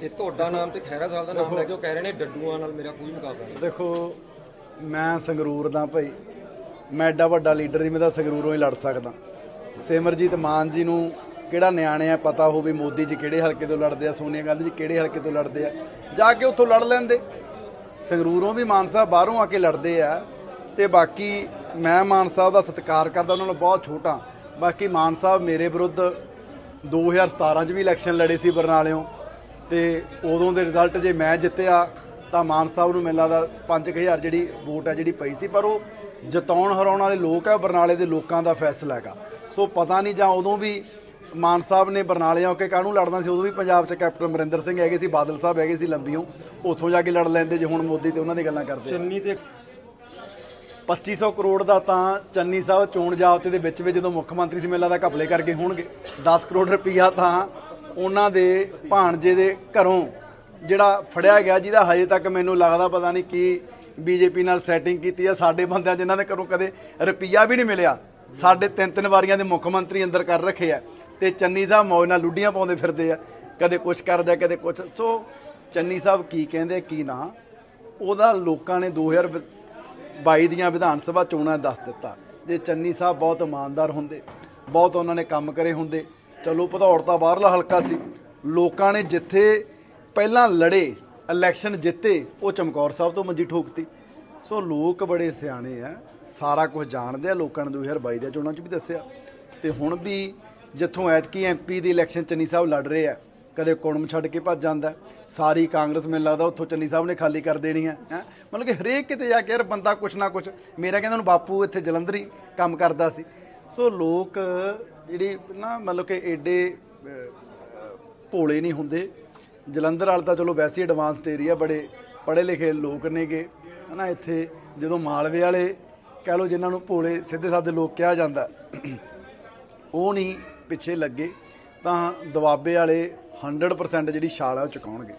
ਤੇ ਤੁਹਾਡਾ ਨਾਮ ਤੇ ਖੈਰਾ ਸਾਹਿਬ ਦਾ ਨਾਮ ਲੈ ਕੇ ਉਹ ਕਹਿ ਰਹੇ ਨੇ ਡੱਡੂਆਂ ਨਾਲ ਮੇਰਾ ਕੋਈ ਮੁਕਾਬਲਾ ਨਹੀਂ। ਦੇਖੋ, ਮੈਂ ਸੰਗਰੂਰ ਦਾ ਭਾਈ। ਮੈਂ ਐਡਾ ਵੱਡਾ ਲੀਡਰ ਨਹੀਂ, ਮੈਂ ਤਾਂ ਸੰਗਰੂਰੋਂ ਹੀ ਲੜ ਸਕਦਾ। ਸਿਮਰਜੀਤ ਮਾਨ ਜੀ ਨੂੰ ਕਿਹੜਾ ਨਿਆਣੇ ਆ ਪਤਾ ਹੋਵੇ ਮੋਦੀ ਜੀ ਕਿਹੜੇ ਹਲਕੇ ਤੋਂ ਲੜਦੇ ਆ, ਸੋਨੀਆ ਗਾਂਧੀ ਜੀ ਕਿਹੜੇ ਹਲਕੇ ਤੋਂ ਲੜਦੇ ਆ। ਜਾ ਕੇ ਉੱਥੋਂ ਲੜ ਲੈਂਦੇ। ਸੰਗਰੂਰੋਂ ਵੀ ਮਾਨ ਸਾਹਿਬ ਬਾਹਰੋਂ ਆ ਕੇ ਲੜਦੇ ਆ ਤੇ ਬਾਕੀ ਮੈਂ ਮਾਨ ਸਾਹਿਬ ਦਾ ਸਤਿਕਾਰ ਕਰਦਾ, ਉਹਨਾਂ ਨੂੰ ਬਹੁਤ ਛੋਟਾ। ਬਾਕੀ ਮਾਨ ਸਾਹਿਬ ਮੇਰੇ ਵਿਰੁੱਧ 2017 ਚ ਵੀ ਇਲੈਕਸ਼ਨ ਲੜੇ ਸੀ ਬਰਨਾਲਿਓਂ। ਤੇ ਉਦੋਂ ਦੇ ਰਿਜ਼ਲਟ ਜੇ ਮੈਂ ਜਿੱਤਿਆ ਤਾਂ ਮਾਨ ਸਾਹਿਬ ਨੂੰ ਮੈਨੂੰ ਲੱਗਦਾ 5000 ਜਿਹੜੀ ਵੋਟ ਹੈ ਜਿਹੜੀ ਪਈ ਸੀ ਪਰ ਉਹ ਜਿਤਾਉਣ ਹਰਾਉਣ ਵਾਲੇ ਲੋਕ ਆ ਬਰਨਾਲੇ ਦੇ ਲੋਕਾਂ ਦਾ ਫੈਸਲਾ ਹੈਗਾ ਸੋ ਪਤਾ ਨਹੀਂ ਜਾਂ ਉਦੋਂ ਵੀ ਮਾਨ ਸਾਹਿਬ ਨੇ ਬਰਨਾਲੇ ਆ ਕੇ ਕਾਹਨੂੰ ਲੜਨਾ ਸੀ ਉਦੋਂ ਵੀ ਪੰਜਾਬ 'ਚ ਕੈਪਟਨ ਅਮਰਿੰਦਰ ਸਿੰਘ ਹੈਗੇ ਸੀ ਬਾਦਲ ਸਾਹਿਬ ਹੈਗੇ ਸੀ ਲੰਬੀਓਂ ਉੱਥੋਂ ਜਾ ਕੇ ਲੜ ਲੈਂਦੇ ਜੇ ਹੁਣ ਮੋਦੀ ਤੇ ਉਹਨਾਂ ਦੀ ਗੱਲਾਂ ਕਰਦੇ। ਚੰਨੀ ਤੇ 2500 ਕਰੋੜ ਦਾ ਤਾਂ ਚੰਨੀ ਸਾਹਿਬ ਚੋਣ ਜਾਬਤੇ ਦੇ ਵਿੱਚ ਵਿੱਚ ਜਦੋਂ ਮੁੱਖ ਮੰਤਰੀ ਸੀ ਮੇਲਾ ਦਾ ਘਪਲੇ ਕਰਕੇ ਹੋਣਗੇ 10 ਕਰੋੜ ਰੁਪਈਆ ਤਾਂ ਉਹਨਾਂ ਦੇ ਭਾਣਜੇ ਦੇ ਘਰੋਂ ਜਿਹੜਾ ਫੜਿਆ ਗਿਆ, ਜਿਹਦਾ ਹਜੇ ਤੱਕ ਮੈਨੂੰ ਲੱਗਦਾ ਪਤਾ ਨਹੀਂ ਕੀ ਬੀਜੇਪੀ ਨਾਲ ਸੈਟਿੰਗ ਕੀਤੀ ਆ। ਸਾਡੇ ਬੰਦਿਆਂ ਜਿਨ੍ਹਾਂ ਦੇ ਘਰੋਂ ਕਦੇ ਰੁਪਈਆ ਵੀ ਨਹੀਂ ਮਿਲਿਆ। ਸਾਡੇ ਤਿੰਨ ਤਿੰਨ ਵਾਰੀਆਂ ਦੇ ਮੁੱਖ ਮੰਤਰੀ ਅੰਦਰ ਕਰ ਰੱਖੇ ਆ ਤੇ ਚੰਨੀ ਸਾਹਿਬ ਮੌਜ ਨਾਲ ਲੁੱਡੀਆਂ ਪਾਉਂਦੇ ਫਿਰਦੇ ਆ। ਕਦੇ ਕੁਛ ਕਰਦਾ, ਕਦੇ ਕੁਛ। ਸੋ ਚੰਨੀ ਸਾਹਿਬ ਕੀ ਕਹਿੰਦੇ, ਕੀ ਨਾ, ਉਹਦਾ ਲੋਕਾਂ ਨੇ 2022 ਦੀਆਂ ਵਿਧਾਨ ਸਭਾ ਚੋਣਾਂ ਦੱਸ ਦਿੱਤਾ। ਜੇ ਚੰਨੀ ਸਾਹਿਬ ਬਹੁਤ ਇਮਾਨਦਾਰ ਹੁੰਦੇ, ਬਹੁਤ ਉਹਨਾਂ ਨੇ ਕੰਮ ਕਰੇ ਹੁੰਦੇ ਚਲੋ ਭਦੌੜ ਤਾਂ ਬਾਹਰਲਾ ਹਲਕਾ ਸੀ। ਲੋਕਾਂ ਨੇ ਜਿੱਥੇ ਪਹਿਲਾਂ ਲੜੇ ਇਲੈਕਸ਼ਨ ਜਿੱਤੇ, ਉਹ ਚਮਕੌਰ ਸਾਹਿਬ ਤੋਂ ਮੰਜੀ ਠੋਕਤੀ। ਸੋ ਲੋਕ ਬੜੇ ਸਿਆਣੇ ਆ, ਸਾਰਾ ਕੁਝ ਜਾਣਦੇ ਆ ਲੋਕਾਂ ਨੇ 2022 ਦੀਆਂ ਚੋਣਾਂ 'ਚ ਵੀ ਦੱਸਿਆ। ਤੇ ਹੁਣ ਵੀ ਜਿੱਥੋਂ ਐਤਕੀ ਐਮਪੀ ਦੀ ਇਲੈਕਸ਼ਨ ਚੰਨੀ ਸਾਹਿਬ ਲੜ ਰਹੇ ਆ, ਕਦੇ ਕੁਣਮ ਛੱਡ ਕੇ ਭੱਜ ਜਾਂਦਾ ਸਾਰੀ ਕਾਂਗਰਸ ਮੈਨੂੰ ਲੱਗਦਾ ਉੱਥੋਂ ਚੰਨੀ ਸਾਹਿਬ ਨੇ ਖਾਲੀ ਕਰ ਦੇਣੀ ਹੈ, ਹੈਂ। ਮਤਲਬ ਕਿ ਹਰੇਕ ਕਿਤੇ ਜਾ ਕੇ ਯਾਰ ਬੰਦਾ ਕੁਛ ਨਾ ਕੁਛ, ਮੇਰਾ ਕਹਿੰਦਾ ਹੁਣ ਬਾਪੂ ਇੱਥੇ ਜਲੰਧਰੀ ਕੰਮ ਕਰਦਾ ਸੀ। ਸੋ ਲੋਕ ਜਿਹੜੀ ਨਾ ਮਤਲਬ ਕਿ ਏਡੇ ਭੋਲੇ ਨਹੀਂ ਹੁੰਦੇ। ਜਲੰਧਰ ਵਾਲ ਤਾਂ ਚਲੋ ਵੈਸੇ ਹੀ ਐਡਵਾਂਸਡ ਏਰੀਆ ਬੜੇ ਪੜ੍ਹੇ ਲਿਖੇ ਲੋਕ ਨੇਗੇ। ਹਨਾ, ਇੱਥੇ ਜਦੋਂ ਮਾਲਵੇ ਵਾਲੇ ਕਹਿ ਲਓ ਜਿਨ੍ਹਾਂ ਨੂੰ ਭੋਲੇ ਸਿੱਧੇ ਸਾਦੇ ਲੋਕ ਕਿਹਾ ਜਾਂਦਾ, ਉਹ ਨਹੀਂ ਪਿੱਛੇ ਲੱਗੇ, ਤਾਂ ਦਵਾਬੇ ਵਾਲੇ 100% ਜਿਹੜੀ ਛਾਲ ਆ ਉਹ ਚੁਕਾਉਣਗੇ।